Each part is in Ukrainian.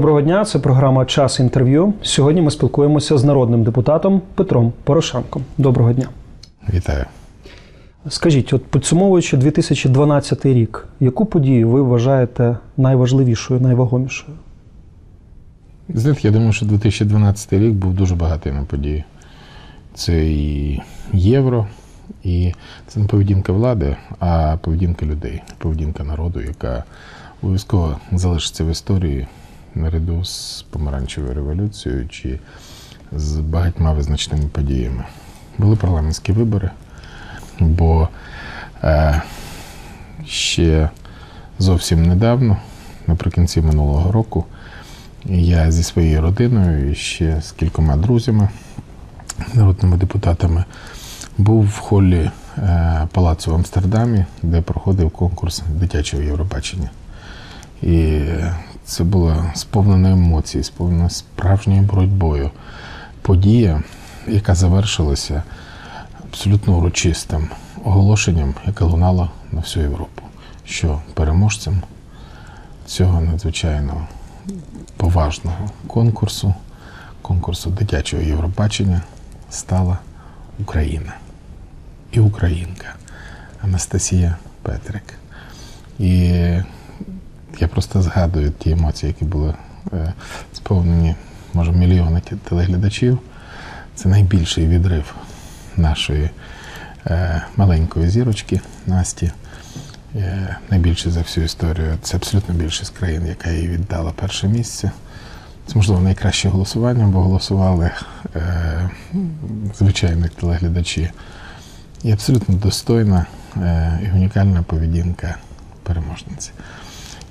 Доброго дня, це програма Час інтерв'ю. Сьогодні ми спілкуємося з народним депутатом Петром Порошенком. Доброго дня. Вітаю. Скажіть, от підсумовуючи 2012 рік, яку подію ви вважаєте найважливішою, найвагомішою? Знаєте, я думаю, що 2012 рік був дуже багатий на події. Це і євро, і це не поведінка влади, а поведінка людей, поведінка народу, яка обов'язково залишиться в історії наряду з помаранчевою революцією чи з багатьма визначними подіями. Були парламентські вибори, бо е, ще зовсім недавно, наприкінці минулого року, я зі своєю родиною і ще з кількома друзями, народними депутатами, був в холі е, палацу в Амстердамі, де проходив конкурс дитячого Євробачення. І це була сповнена емоцій, сповнена справжньою боротьбою подія, яка завершилася абсолютно урочистим оголошенням, яке лунало на всю Європу, що переможцем цього надзвичайно поважного конкурсу, конкурсу дитячого Євробачення, стала Україна і українка Анастасія Петрик. І я просто згадую ті емоції, які були е, сповнені, може, мільйони телеглядачів. Це найбільший відрив нашої е, маленької зірочки Насті. Е, найбільше за всю історію. Це абсолютно більшість країн, яка їй віддала перше місце. Це, можливо, найкраще голосування, бо голосували е, звичайні телеглядачі. І абсолютно достойна е, і унікальна поведінка переможниці.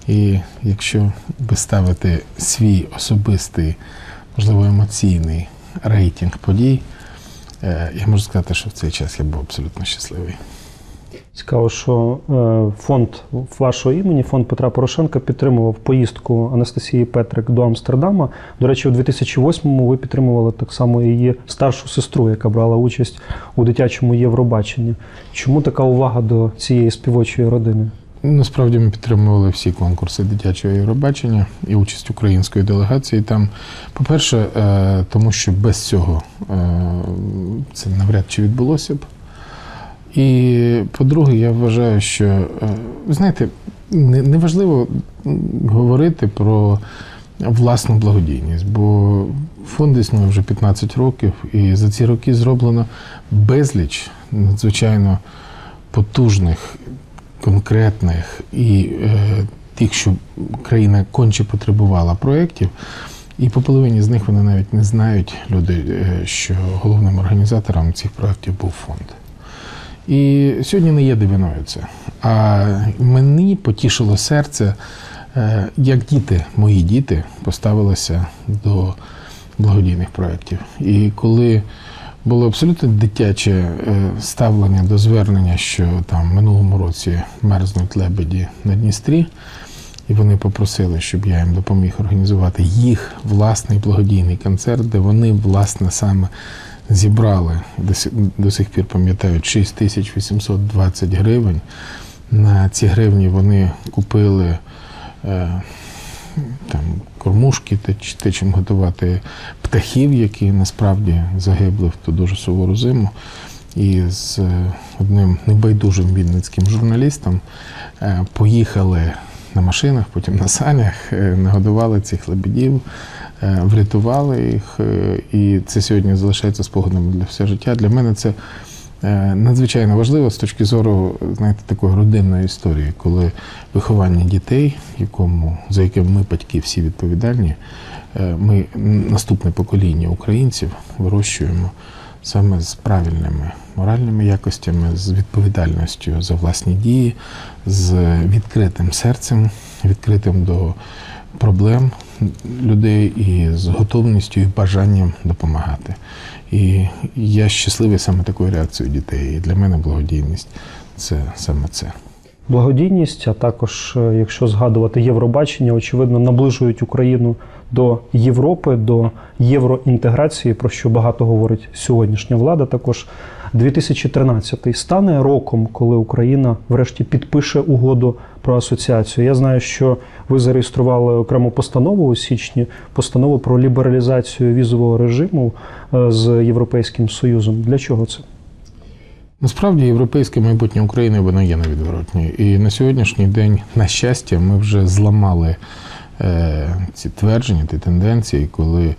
І якщо би ставити свій особистий, можливо, емоційний рейтинг подій, е, я можу сказати, що в цей час я був абсолютно щасливий. Цікаво, що е, фонд вашого імені, фонд Петра Порошенка, підтримував поїздку Анастасії Петрик до Амстердама. До речі, у 2008-му ви підтримували так само її старшу сестру, яка брала участь у дитячому Євробаченні. Чому така увага до цієї співочої родини? Насправді ми підтримували всі конкурси дитячого Євробачення і участь української делегації там. По-перше, е, тому що без цього е, це навряд чи відбулося б. І по-друге, я вважаю, що е, знаєте, не- неважливо говорити про власну благодійність, бо фонд існує вже 15 років, і за ці роки зроблено безліч надзвичайно потужних, конкретних і е, тих, що країна конче потребувала проєктів. І по половині з них вони навіть не знають люди, е, що головним організатором цих проєктів був фонд. І сьогодні не є дивиною це. А мені потішило серце, е, як діти, мої діти, поставилися до благодійних проєктів. І коли було абсолютно дитяче е, ставлення до звернення, що там минулому році мерзнуть лебеді на Дністрі, і вони попросили, щоб я їм допоміг організувати їх власний благодійний концерт, де вони, власне, саме зібрали до, сих пір пам'ятають 6820 гривень. На ці гривні вони купили е, там, кормушки, те, те, чим готувати птахів, які насправді загибли в ту дуже сувору зиму. І з е, одним небайдужим вінницьким журналістом е, поїхали на машинах, потім на санях, е, нагодували цих лебедів, е, врятували їх. І це сьогодні залишається спогадом для все життя. Для мене це надзвичайно важливо з точки зору, знаєте, такої родинної історії, коли виховання дітей, якому, за яким ми, батьки, всі відповідальні, е, ми наступне покоління українців вирощуємо саме з правильними моральними якостями, з відповідальністю за власні дії, з відкритим серцем, відкритим до проблем людей і з готовністю і бажанням допомагати. І я щасливий саме такою реакцією дітей. І для мене благодійність це саме це. Благодійність, а також, е, якщо згадувати Євробачення, очевидно, наближують Україну до Європи, до євроінтеграції, про що багато говорить сьогоднішня влада. Також 2013 стане роком, коли Україна врешті підпише угоду про асоціацію. Я знаю, що ви зареєстрували окрему постанову у січні, постанову про лібералізацію візового режиму е, з Європейським Союзом. Для чого це? Насправді європейське майбутнє України воно є невідворотнє. І на сьогоднішній день, на щастя, ми вже зламали е, ці твердження, ті тенденції, коли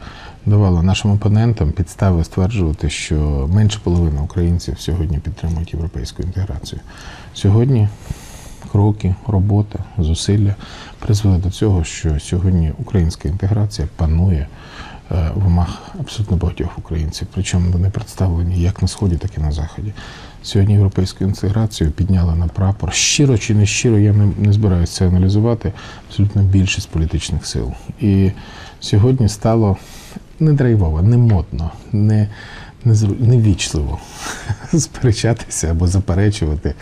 давали нашим опонентам підстави стверджувати, що менше половини українців сьогодні підтримують європейську інтеграцію. Сьогодні кроки, робота, зусилля призвели до цього, що сьогодні українська інтеграція панує е, в умах абсолютно багатьох українців. Причому вони представлені як на сході, так і на заході. Сьогодні європейську інтеграцію підняли на прапор. Щиро чи не щиро, я не, не збираюся це аналізувати. Абсолютно більшість політичних сил. І сьогодні стало не драйвово, не модно, не, не, не вічливо сперечатися або заперечувати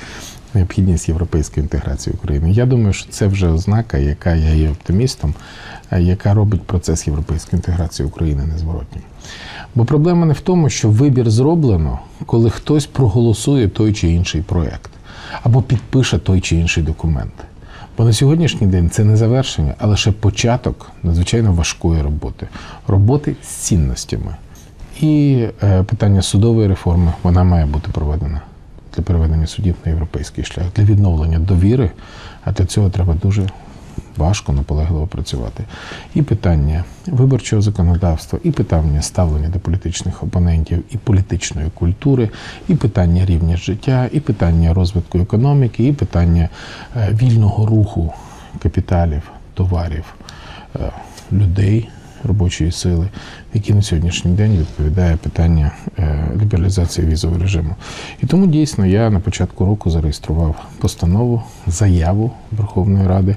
необхідність європейської інтеграції України. Я думаю, що це вже ознака, яка я є оптимістом, е, яка робить процес європейської інтеграції України незворотнім. Бо проблема не в тому, що вибір зроблено, коли хтось проголосує той чи інший проект або підпише той чи інший документ. Бо на сьогоднішній день це не завершення, а лише початок надзвичайно важкої роботи роботи з цінностями. І е, питання судової реформи вона має бути проведена для переведення судів на європейський шлях, для відновлення довіри. А для цього треба дуже важко, наполегливо працювати. І питання виборчого законодавства, і питання ставлення до політичних опонентів, і політичної культури, і питання рівня життя, і питання розвитку економіки, і питання е, вільного руху капіталів, товарів, е, людей, робочої сили, які на сьогоднішній день відповідає питання е, лібералізації візового режиму. І тому дійсно я на початку року зареєстрував постанову, заяву Верховної Ради,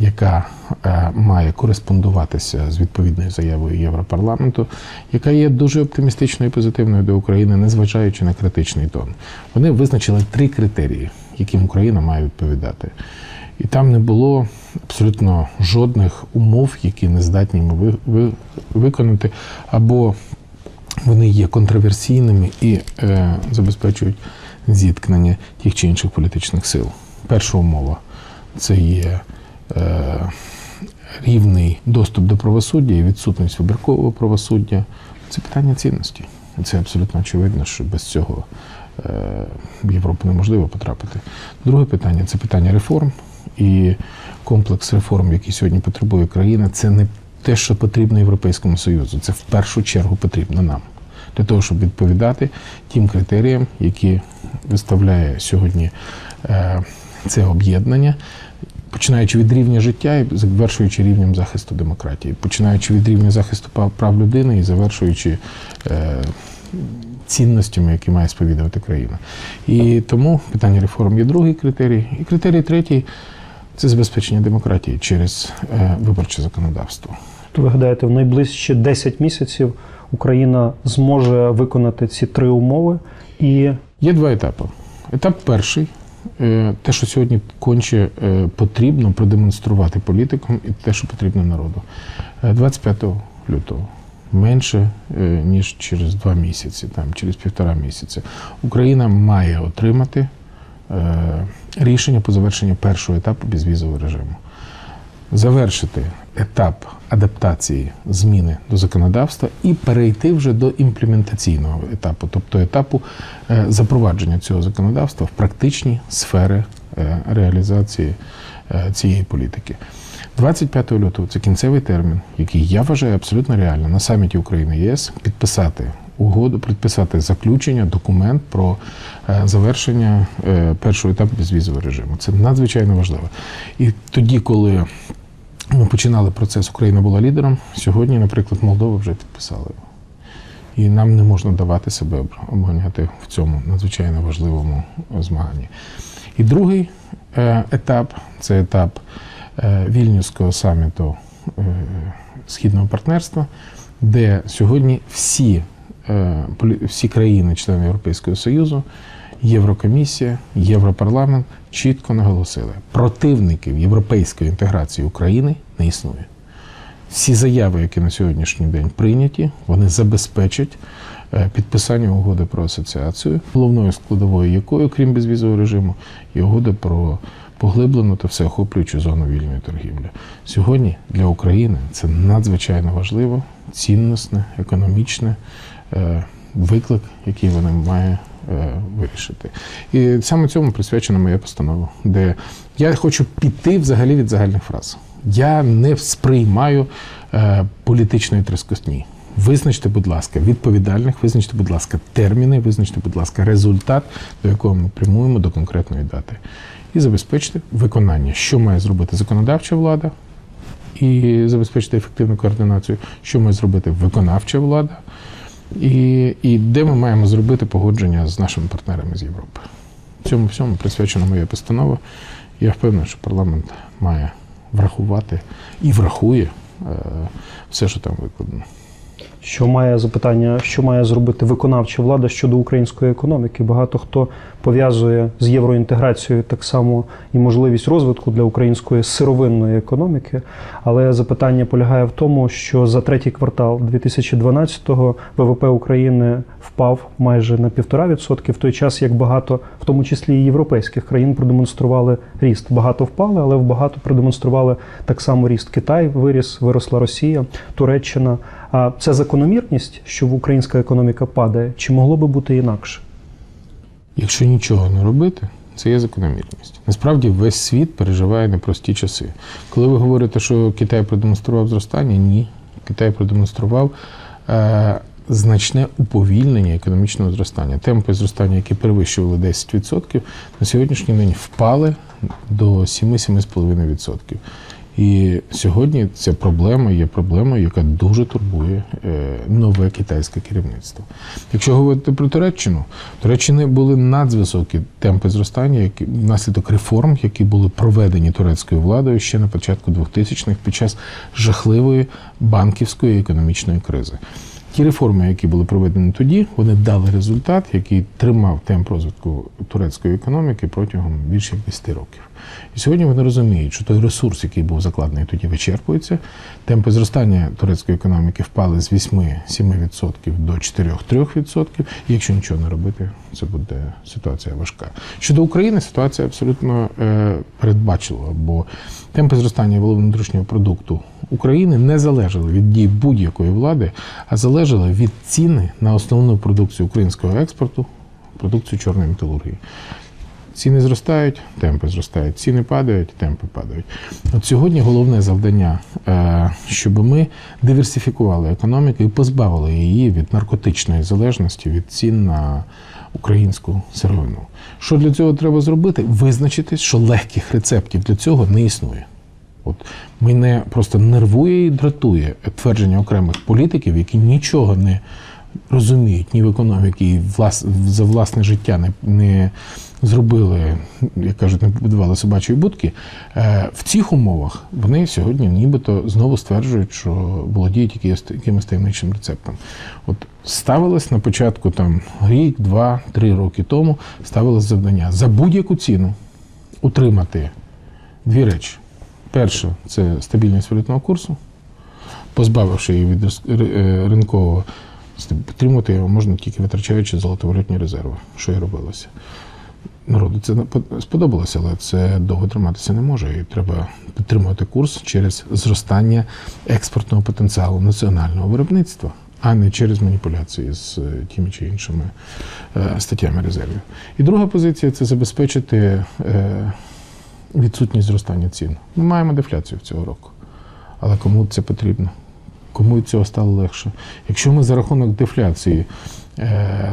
яка е, має кореспондуватися з відповідною заявою Європарламенту, яка є дуже оптимістичною і позитивною до України, незважаючи на критичний тон. Вони визначили три критерії, яким Україна має відповідати. І там не було абсолютно жодних умов, які не здатні ми ви, ви, виконати, або вони є контроверсійними і е, забезпечують зіткнення тих чи інших політичних сил. Перша умова це є е, рівний доступ до правосуддя і відсутність вибіркового правосуддя. Це питання цінності. Це абсолютно очевидно, що без цього е, в Європу неможливо потрапити. Друге питання це питання реформ. І комплекс реформ, який сьогодні потребує країна, це не те, що потрібно Європейському Союзу. Це в першу чергу потрібно нам. Для того, щоб відповідати тим критеріям, які виставляє сьогодні е, це об'єднання, починаючи від рівня життя і завершуючи рівнем захисту демократії, починаючи від рівня захисту прав людини і завершуючи е, цінностями, які має сповідувати країна. І тому питання реформ є другий критерій. І критерій третій це забезпечення демократії через е, виборче законодавство. То ви гадаєте, в найближчі 10 місяців Україна зможе виконати ці три умови і Є два етапи. Етап перший е, те, що сьогодні конче е, потрібно продемонструвати політикам, і те, що потрібно народу. Е, 25 лютого. Менше е, ніж через два місяці, там через півтора місяця, Україна має отримати е, рішення по завершенню першого етапу безвізового режиму. Завершити етап адаптації зміни до законодавства і перейти вже до імплементаційного етапу, тобто етапу е, запровадження цього законодавства в практичні сфери реалізації цієї політики. 25 лютого це кінцевий термін, який я вважаю абсолютно реально на саміті України ЄС підписати угоду, підписати заключення, документ про е, завершення е, першого етапу безвізового режиму. Це надзвичайно важливо. І тоді, коли ми починали процес, Україна була лідером. Сьогодні, наприклад, Молдова вже підписала його. І нам не можна давати себе обганяти в цьому надзвичайно важливому е, змаганні. І другий етап це етап Вільнюського саміту е, Східного партнерства, де сьогодні всі, е, всі країни, члени Європейського Союзу, Єврокомісія, Європарламент чітко наголосили, противників європейської інтеграції України не існує. Всі заяви, які на сьогоднішній день прийняті, вони забезпечать е, підписання угоди про асоціацію, головною складовою якої, крім безвізового режиму, є угода про поглиблену та всеохоплюючу зону вільної торгівлі. Сьогодні для України це надзвичайно важливо, цінностне, економічне е, виклик, який вона має е, вирішити. І саме цьому присвячена моя постанова, де я хочу піти взагалі від загальних фраз. Я не сприймаю е, політичної трескотні. Визначте, будь ласка, відповідальних, визначте, будь ласка, терміни, визначте, будь ласка, результат, до якого ми прямуємо до конкретної дати. І забезпечте виконання, що має зробити законодавча влада, і забезпечити ефективну координацію, що має зробити виконавча влада, і, і де ми маємо зробити погодження з нашими партнерами з Європи. Цьому всьому присвячена моя постанова. Я впевнений, що парламент має врахувати і врахує е, все, що там викладено. Що має запитання, що має зробити виконавча влада щодо української економіки? Багато хто пов'язує з євроінтеграцією так само і можливість розвитку для української сировинної економіки. Але запитання полягає в тому, що за третій квартал 2012-го ВВП України впав майже на півтора відсотки, в той час як багато, в тому числі і європейських країн, продемонстрували ріст. Багато впали, але в багато продемонстрували так само ріст. Китай виріс, виросла Росія, Туреччина. А це закономірність, що українська економіка падає, чи могло би бути інакше? Якщо нічого не робити, це є закономірність. Насправді весь світ переживає непрості часи. Коли ви говорите, що Китай продемонстрував зростання, ні. Китай продемонстрував е, значне уповільнення економічного зростання. Темпи зростання, які перевищували 10%, на сьогоднішній день впали до 7-7,5%. І сьогодні ця проблема є проблемою, яка дуже турбує е, нове китайське керівництво. Якщо говорити про Туреччину, Туреччини були надзвисокі темпи зростання, які внаслідок реформ, які були проведені турецькою владою ще на початку 2000-х під час жахливої банківської економічної кризи. Ті реформи, які були проведені тоді, вони дали результат, який тримав темп розвитку турецької економіки протягом більше як 10 років. І сьогодні вони розуміють, що той ресурс, який був закладений тоді, вичерпується. Темпи зростання турецької економіки впали з 8-7% до 4-3%. І якщо нічого не робити, це буде ситуація важка. Щодо України, ситуація абсолютно е, передбачила, бо темпи зростання валового внутрішнього продукту України не залежали від дій будь-якої влади, а залежали від ціни на основну продукцію українського експорту, продукцію чорної металургії. Ціни зростають, темпи зростають, ціни падають, темпи падають. От сьогодні головне завдання, е, щоб ми диверсифікували економіку і позбавили її від наркотичної залежності від цін на українську сировину. Що для цього треба зробити? Визначити, що легких рецептів для цього не існує. От мене просто нервує і дратує твердження окремих політиків, які нічого не розуміють ні в економіці, і влас, за власне життя не, не зробили, як кажуть, не побудували собачої будки. Е, в цих умовах вони сьогодні нібито знову стверджують, що володіють якимось, таємничим рецептом. От ставилось на початку там рік, два, три роки тому, ставилось завдання за будь-яку ціну утримати дві речі. Перше це стабільність валютного курсу, позбавивши її від е, ринкового, підтримувати його можна тільки витрачаючи золотовалютні резерви, що і робилося. Народу це сподобалося, але це довго триматися не може. І треба підтримувати курс через зростання експортного потенціалу національного виробництва, а не через маніпуляції з е, тими чи іншими е, статтями резервів. І друга позиція це забезпечити відсутність зростання цін. Ми маємо дефляцію цього року. Але кому це потрібно? Кому від цього стало легше? Якщо ми за рахунок дефляції е,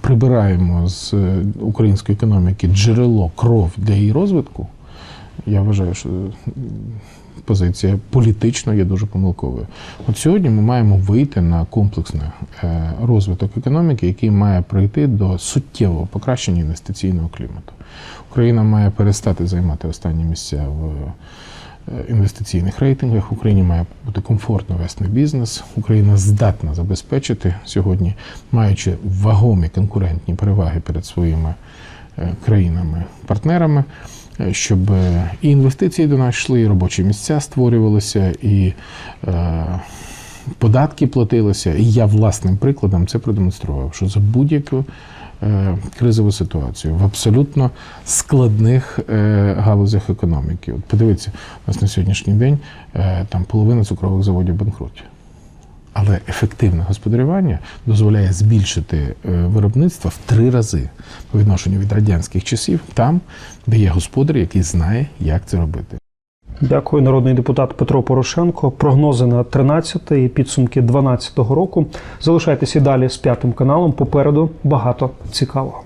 прибираємо з е, української економіки джерело кров для її розвитку, я вважаю, що позиція політично є дуже помилковою. От сьогодні ми маємо вийти на комплексний е, розвиток економіки, який має прийти до суттєвого покращення інвестиційного клімату. Україна має перестати займати останні місця в е, інвестиційних рейтингах. Україні має бути комфортно вести бізнес. Україна здатна забезпечити сьогодні, маючи вагомі конкурентні переваги перед своїми е, країнами-партнерами, щоб е, і інвестиції до нас йшли, і робочі місця створювалися, і е, податки платилися. І я власним прикладом це продемонстрував, що за будь-яку е, кризову ситуацію в абсолютно складних е, галузях економіки. От подивіться, у нас на сьогоднішній день е, там половина цукрових заводів банкрутів. Але ефективне господарювання дозволяє збільшити е, виробництво в три рази по відношенню від радянських часів, там, де є господар, який знає, як це робити. Дякую, народний депутат Петро Порошенко. Прогнози на 13 і підсумки 12 року. Залишайтеся далі з п'ятим каналом. Попереду багато цікавого.